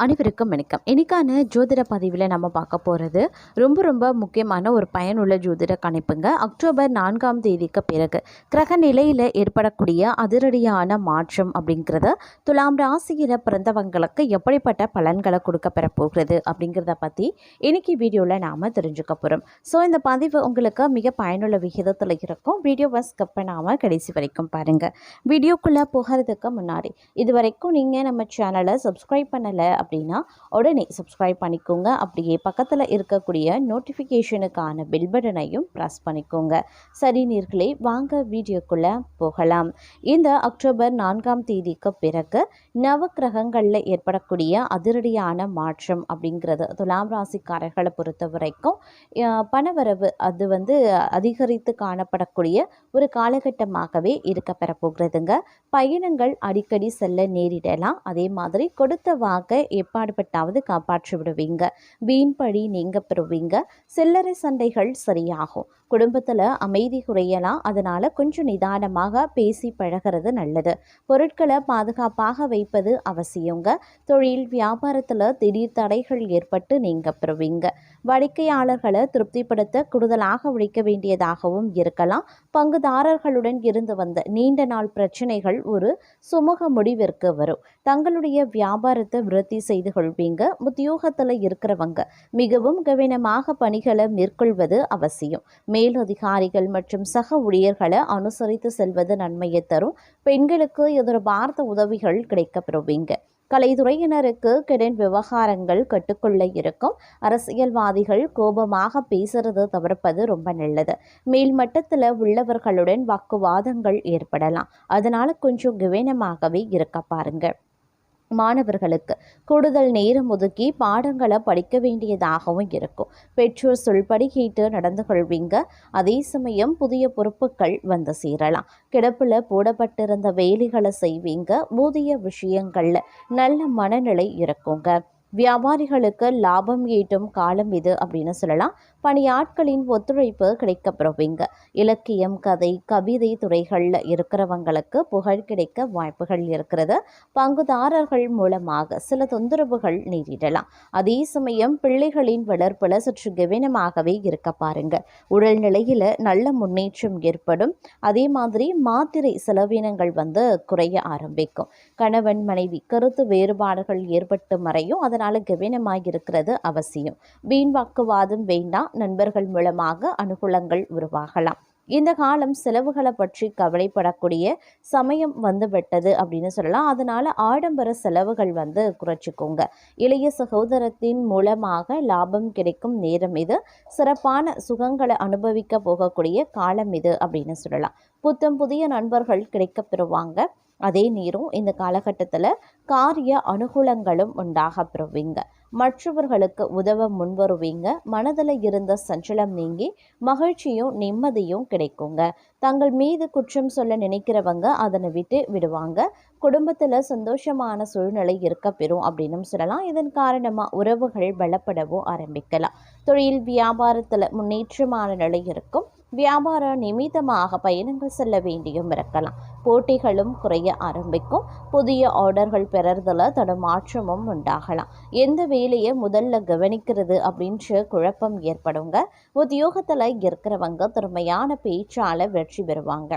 அனைவருக்கும் வணக்கம். இன்றைக்கான ஜோதிட பதிவில் நம்ம பார்க்க போகிறது ரொம்ப ரொம்ப முக்கியமான ஒரு பயனுள்ள ஜோதிட கணிப்புங்க. அக்டோபர் நான்காம் தேதிக்கு பிறகு கிரக நிலையில் ஏற்படக்கூடிய அதிரடியான மாற்றம் அப்படிங்கிறத துலாம் ராசியில் பிறந்தவங்களுக்கு எப்படிப்பட்ட பலன்களை கொடுக்க போகிறது அப்படிங்கிறத பற்றி இன்னைக்கு வீடியோவில் நாம் தெரிஞ்சுக்க போகிறோம் ஸோ இந்த பதிவு உங்களுக்கு மிக பயனுள்ள விகிதத்தில் இருக்கும். வீடியோவை ஸ்கிப் பண்ணாமல் கடைசி வரைக்கும் பாருங்கள் வீடியோக்குள்ளே போகிறதுக்கு முன்னாடி இது வரைக்கும் நீங்கள் நம்ம சேனலை சப்ஸ்கிரைப் பண்ணலை அப்படின்னா உடனே சப்ஸ்கிரைப் பண்ணிக்கோங்க. அப்படியே பக்கத்தில் இருக்கக்கூடிய நோட்டிஃபிகேஷனுக்கான பெல் பட்டனையும் ப்ரெஸ் பண்ணிக்கோங்க. சரி நீர்களே வாங்க வீடியோக்குள்ளே போகலாம். இந்த அக்டோபர் நான்காம் தேதிக்கு பிறகு நவக்கிரகங்களில் ஏற்படக்கூடிய அதிரடியான மாற்றம் அப்படிங்கிறது துலாம் ராசிக்காரர்களை பொறுத்த வரைக்கும் பணவரவு அது வந்து அதிகரித்து காணப்படக்கூடிய ஒரு காலகட்டமாகவே இருக்க பெறப்போகிறதுங்க. பயணங்கள் அடிக்கடி செல்ல நேரிடலாம். அதே மாதிரி கொடுத்த வாக்கை எப்பாடுபட்டாவது காப்பாற்றி விடுவீங்க வீண்பழி நீங்க பெறுவீங்க. சில்லறை சண்டைகள் சரியாகும். குடும்பத்தில் அமைதி குறையலாம். அதனால் கொஞ்சம் நிதானமாக பேசி பழகிறது நல்லது. பொருட்களை பாதுகாப்பாக வைப்பது அவசியங்க. தொழில் வியாபாரத்தில் திடீர் தடைகள் ஏற்பட்டு நீங்க பெறுவீங்க. வாடிக்கையாளர்களை திருப்திப்படுத்த கூடுதலாக உழைக்க வேண்டியதாகவும் இருக்கலாம். பங்குதாரர்களுடன் இருந்து வந்த நீண்ட நாள் பிரச்சனைகள் ஒரு சுமூக முடிவிற்கு வரும். தங்களுடைய வியாபாரத்தை விருத்தி செய்து கொள்வீங்க. உத்தியோகத்தில் இருக்கிறவங்க மிகவும் கவனமாக பணிகளை மேற்கொள்வது அவசியம். மேலதிகாரிகள் மற்றும் சக ஊழியர்களை அனுசரித்து செல்வது நன்மையை தரும். பெண்களுக்கு எதிர்பார்த்த உதவிகள் கிடைக்கப்பெறுவீங்க. கலைத்துறையினருக்கு கடன் விவகாரங்கள் கட்டுக்குள்ள இருக்கும். அரசியல்வாதிகள் கோபமாக பேசுறது தவிர்ப்பது ரொம்ப நல்லது. மேல்மட்டத்தில் உள்ளவர்களுடன் வாக்குவாதங்கள் ஏற்படலாம். அதனால கொஞ்சம் கவனமாகவே இருக்க பாருங்கள் மாணவர்களுக்கு கூடுதல் நேரம் ஒதுக்கி பாடங்களை படிக்க வேண்டியதாகவும் இருக்கும். பெற்றோர் சொல்படி கேட்டு நடந்து கொள்வீங்க. அதே சமயம் புதிய பொறுப்புகள் வந்து சேரலாம். கிடப்பில் போடப்பட்டிருந்த வேலைகளை செய்வீங்க. ஊதிய விஷயங்களில் நல்ல மனநிலை இருக்குங்க. வியாபாரிகளுக்கு லாபம் ஈட்டும் காலம் இது அப்படின்னு சொல்லலாம். பணியாட்களின் ஒத்துழைப்பு கிடைக்கப்பெறுவீங்க இலக்கியம் கதை கவிதை துறைகளில் இருக்கிறவங்களுக்கு புகழ் கிடைக்க வாய்ப்புகள் இருக்கிறது. பங்குதாரர்கள் மூலமாக சில தொந்தரவுகள் நேரிடலாம் அதே சமயம் பிள்ளைகளின் வளர்ப்பில் சற்று கவனமாகவே இருக்க பாருங்க. உடல்நிலையில் நல்ல முன்னேற்றம் ஏற்படும். அதே மாதிரி மாத்திரை செலவினங்கள் வந்து குறைய ஆரம்பிக்கும். கணவன் மனைவி கருத்து வேறுபாடுகள் ஏற்பட்டு மறையும். அதனால் கவனமாக இருக்கிறது அவசியம். வீண் வாக்குவாதம் வேண்டாம் நண்பர்கள் மூலமாக அனுகூலங்கள் உருவாகலாம். இந்த காலம் செலவுகளை பற்றி கவலைப்படக்கூடிய சமயம் வந்து விட்டது அப்படின்னு சொல்லலாம். அதனால ஆடம்பர செலவுகள் வந்து குறைச்சிக்கோங்க. இளைய சகோதரத்தின் மூலமாக லாபம் கிடைக்கும் நேரம் இது. சிறப்பான சுகங்களை அனுபவிக்க போகக்கூடிய காலம் இது அப்படின்னு சொல்லலாம். புத்தம் புதிய நண்பர்கள் கிடைக்க பெறுவாங்க. அதே நேரம் இந்த காலகட்டத்தில் காரிய அனுகூலங்களும் உண்டாக பெறுவீங்க மற்றவர்களுக்கு உதவ முன்வருவீங்க. மனதில் இருந்த சஞ்சலம் நீங்கி மகிழ்ச்சியும் நிம்மதியும் கிடைக்குங்க. தங்கள் மீது குற்றம் சொல்ல நினைக்கிறவங்க அதனை விட்டு விடுவாங்க. குடும்பத்தில் சந்தோஷமான சூழ்நிலை இருக்க பெறும் அப்படின்னு சொல்லலாம். இதன் காரணமாக உறவுகள் பலப்படவும் ஆரம்பிக்கலாம். தொழில் வியாபாரத்தில் முன்னேற்றமான நிலை இருக்கும். வியாபார நிமித்தமாக பயணங்கள் செல்ல வேண்டியும் இருக்கலாம். போட்டிகளும் குறைய ஆரம்பிக்கும். புதிய ஆர்டர்கள் பெறறதில் தடுமாற்றமும் உண்டாகலாம். எந்த வேலையை முதல்ல கவனிக்கிறது அப்படின்ற குழப்பம் ஏற்படுங்க. உத்தியோகத்தில் இருக்கிறவங்க திறமையான பேச்சால் வெற்றி பெறுவாங்க.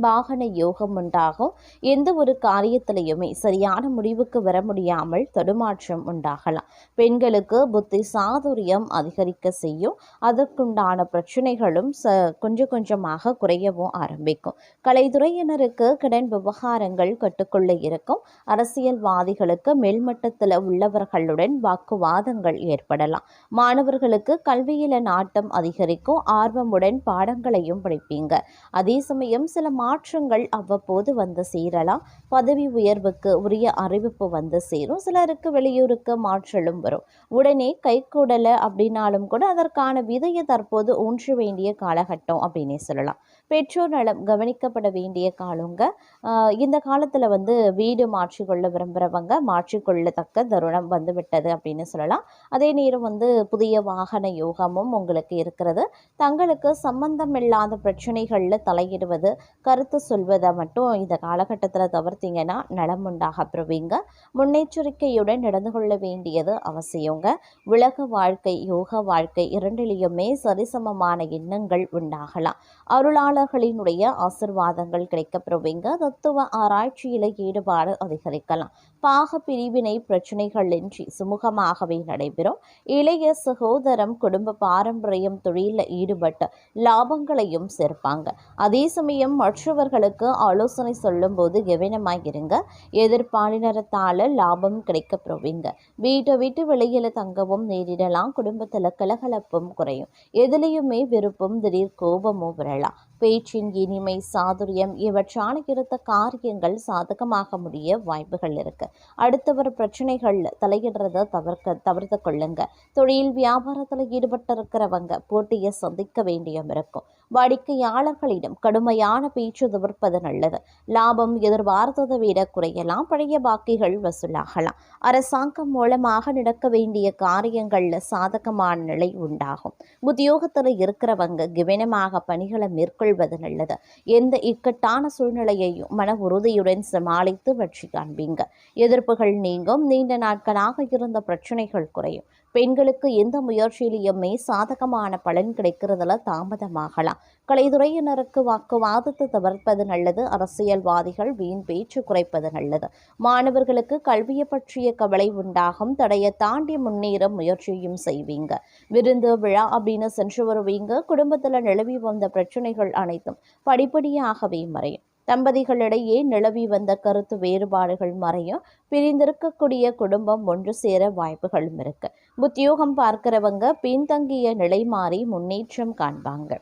வாகன யோகம் உண்டாகும். எந்த ஒரு காரியத்திலையுமே சரியான முடிவுக்கு வர முடியாமல் தடுமாற்றம் உண்டாகலாம். பெண்களுக்கு புத்தி சாதுரியம் அதிகரிக்க செய்யும். அதற்குண்டான பிரச்சனைகளும் ச கொஞ்சம் கொஞ்சமாக குறையவும் ஆரம்பிக்கும். கலைத்துறையினருக்கு கடன் விவகாரங்கள் கட்டுக்குள்ள இருக்கும். அரசியல்வாதிகளுக்கு மேல்மட்டத்தில் உள்ளவர்களுடன் வாக்குவாதங்கள் ஏற்படலாம். மாணவர்களுக்கு கல்வியில நாட்டம் அதிகரிக்கும். ஆர்வமுடன் பாடங்களையும் படிப்பீங்க. அதே சமயம் சில மாற்றங்கள் அவ்வப்போது வந்து சேரலாம். பதவி உயர்வுக்கு உரிய அறிவிப்பு வந்து சேரும். சிலருக்கு வெளியூருக்கு மாற்றலும் வரும். உடனே கைக்கூடலை அப்படின்னாலும் கூட அதற்கான விதையை தற்போது ஊன்ற வேண்டிய காலகட்டம் அப்படின்னே சொல்லலாம். பெற்றோர் நலம் கவனிக்கப்பட வேண்டிய காலங்க. இந்த காலத்தில் வந்து வீடு மாற்றிக்கொள்ள விரும்புகிறவங்க மாற்றிக்கொள்ளத்தக்க தருணம் வந்து விட்டது அப்படின்னு சொல்லலாம். அதே நேரம் வந்து புதிய வாகன யோகமும் உங்களுக்கு இருக்கிறது. தங்களுக்கு சம்பந்தமில்லாத பிரச்சனைகளில் தலையிடுவது கருத்து சொல்வதை மட்டும் இந்த காலகட்டத்தில் தவிர்த்தீங்கன்னா நலம் உண்டாக பெறுவீங்க. முன்னெச்சரிக்கையுடன் நடந்து கொள்ள வேண்டியது அவசியங்க. உலக வாழ்க்கை யோக வாழ்க்கை இரண்டிலையுமே சரிசமமான எண்ணங்கள் உண்டாகலாம். அருளாளர்களினுடைய ஆசிர்வாதங்கள் கிடைக்கப்பெறுவீங்க தத்துவ ஆராய்ச்சியில் ஈடுபாடு அதிகரிக்கலாம். பாக பிரிவினை பிரச்சனைகளின்றி சுமூகமாகவே நடைபெறும். இளைய சகோதரம் குடும்ப பாரம்பரியம் தொழிலில் ஈடுபட்டு லாபங்களையும் சேர்ப்பாங்க. அதே சமயம் மற்றவர்களுக்கு ஆலோசனை சொல்லும்போது கவனமாக இருங்க எதிர்பாலினரத்தால் லாபம் கிடைக்க பெறுவீங்க வீட்டை விட்டு வெளியில் தங்கவும் நேரிடலாம். குடும்பத்தில் கலகலப்பும் குறையும். எதுலேயுமே விருப்பம் திடீர் கோபமும் வரலாம். பேச்சின் இனிமை சாதுரியம் இவற்றால் இருந்த காரியங்கள் சாதகமாக முடிய வாய்ப்புகள் இருக்கு. அடுத்தவர் பிரச்சனைகளில் தலையிடுறத தவிர்க்க தவிர்த்து கொள்ளுங்க. தொழில் வியாபாரத்தில் ஈடுபட்டு இருக்கிறவங்க போட்டியை சந்திக்க வேண்டியும் இருக்கும். வாடிக்கையாளர்களிடம் கடுமையான பேச்சு தவிர்ப்பது நல்லது. லாபம் எதிர்பார்த்ததை விட குறையலாம். பழைய பாக்கிகள் வசூலாகலாம். அரசாங்கம் மூலமாக நடக்க வேண்டிய காரியங்களில் சாதகமான நிலை உண்டாகும். உத்தியோகத்தில் இருக்கிறவங்க கவனமாக பணிகளை மேற்கொள்ள மேற்கொள்வது நல்லது. எந்த இக்கட்டான சூழ்நிலையையும் மன உறுதியுடன் சமாளித்து வெற்றி காண்பீங்க. எதிர்ப்புகள் நீங்கும். நீண்ட நாட்களாக இருந்த பிரச்சனைகள் குறையும். பெண்களுக்கு எந்த முயற்சியிலையுமே சாதகமான பலன் கிடைக்கிறதுல தாமதமாகலாம். கலைத்துறையினருக்கு வாக்குவாதத்தை தவிர்ப்பது நல்லது. அரசியல்வாதிகள் வீண் பேச்சு குறைப்பது நல்லது. மாணவர்களுக்கு கல்வியை பற்றிய கவலை உண்டாகும். தடையை தாண்டி முன்னேற முயற்சியும் செய்வீங்க. விருந்து விழா அப்படின்னு சென்று வருவீங்க. குடும்பத்தில் நிலவி வந்த பிரச்சனைகள் அனைத்தும் படிப்படியாகவே மறையும். தம்பதிகளிடையே நிலவி வந்த கருத்து வேறுபாடுகள் மறையும் பிரிந்திருக்கக்கூடிய குடும்பம் ஒன்று சேர வாய்ப்புகளும் இருக்கு. உத்தியோகம் பார்க்கிறவங்க பின்தங்கிய நிலை மாறி முன்னேற்றம் காண்பாங்க.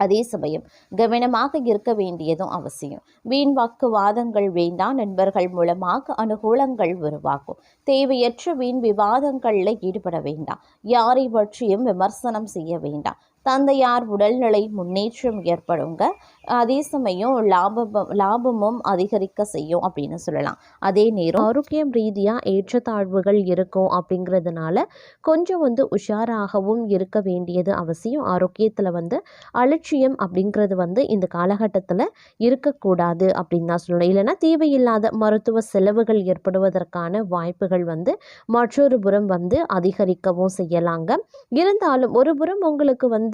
அதே சமயம் கவனமாக இருக்க வேண்டியதும் அவசியம். வீண் வாக்குவாதங்கள் வேண்டாம் நண்பர்கள் மூலமாக அனுகூலங்கள் உருவாகும். தேவையற்ற வீண் விவாதங்களில் ஈடுபட வேண்டாம். யாரை பற்றியும் விமர்சனம் செய்ய வேண்டாம். தந்தையார் உடல்நிலை முன்னேற்றம் ஏற்படுங்க. அதே சமயம் லாபம் லாபமும் அதிகரிக்க செய்யும் அப்படின்னு சொல்லலாம். அதே நேரம் ஆரோக்கியம் ரீதியாக ஏற்றத்தாழ்வுகள் இருக்கும் அப்படிங்கிறதுனால கொஞ்சம் வந்து உஷாராகவும் இருக்க வேண்டியது அவசியம். ஆரோக்கியத்தில் வந்து அலட்சியம் அப்படிங்கிறது வந்து இந்த காலகட்டத்தில் இருக்கக்கூடாது அப்படின்னு தான் சொல்லணும். இல்லைன்னா தேவையில்லாத மருத்துவ செலவுகள் ஏற்படுவதற்கான வாய்ப்புகள் வந்து மற்றொரு புறம் வந்து அதிகரிக்கவும் செய்யலாங்க. இருந்தாலும் ஒரு புறம் உங்களுக்கு வந்து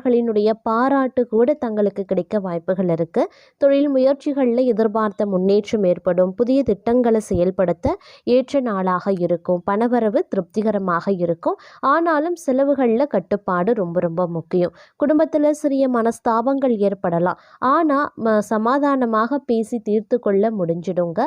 அவர்களினுடைய பாராட்டு கூட தங்களுக்கு கிடைக்க வாய்ப்புகள் இருக்குது தொழில் முயற்சிகளில் எதிர்பார்த்த முன்னேற்றம் ஏற்படும். புதிய திட்டங்களை செயல்படுத்த ஏற்ற நாளாக இருக்கும். பணவரவு திருப்திகரமாக இருக்கும். ஆனாலும் செலவுகளில் கட்டுப்பாடு ரொம்ப ரொம்ப முக்கியம். குடும்பத்தில் சிறிய மனஸ்தாபங்கள் ஏற்படலாம். ஆனால் சமாதானமாக பேசி தீர்த்து கொள்ள முடிஞ்சிடுங்க.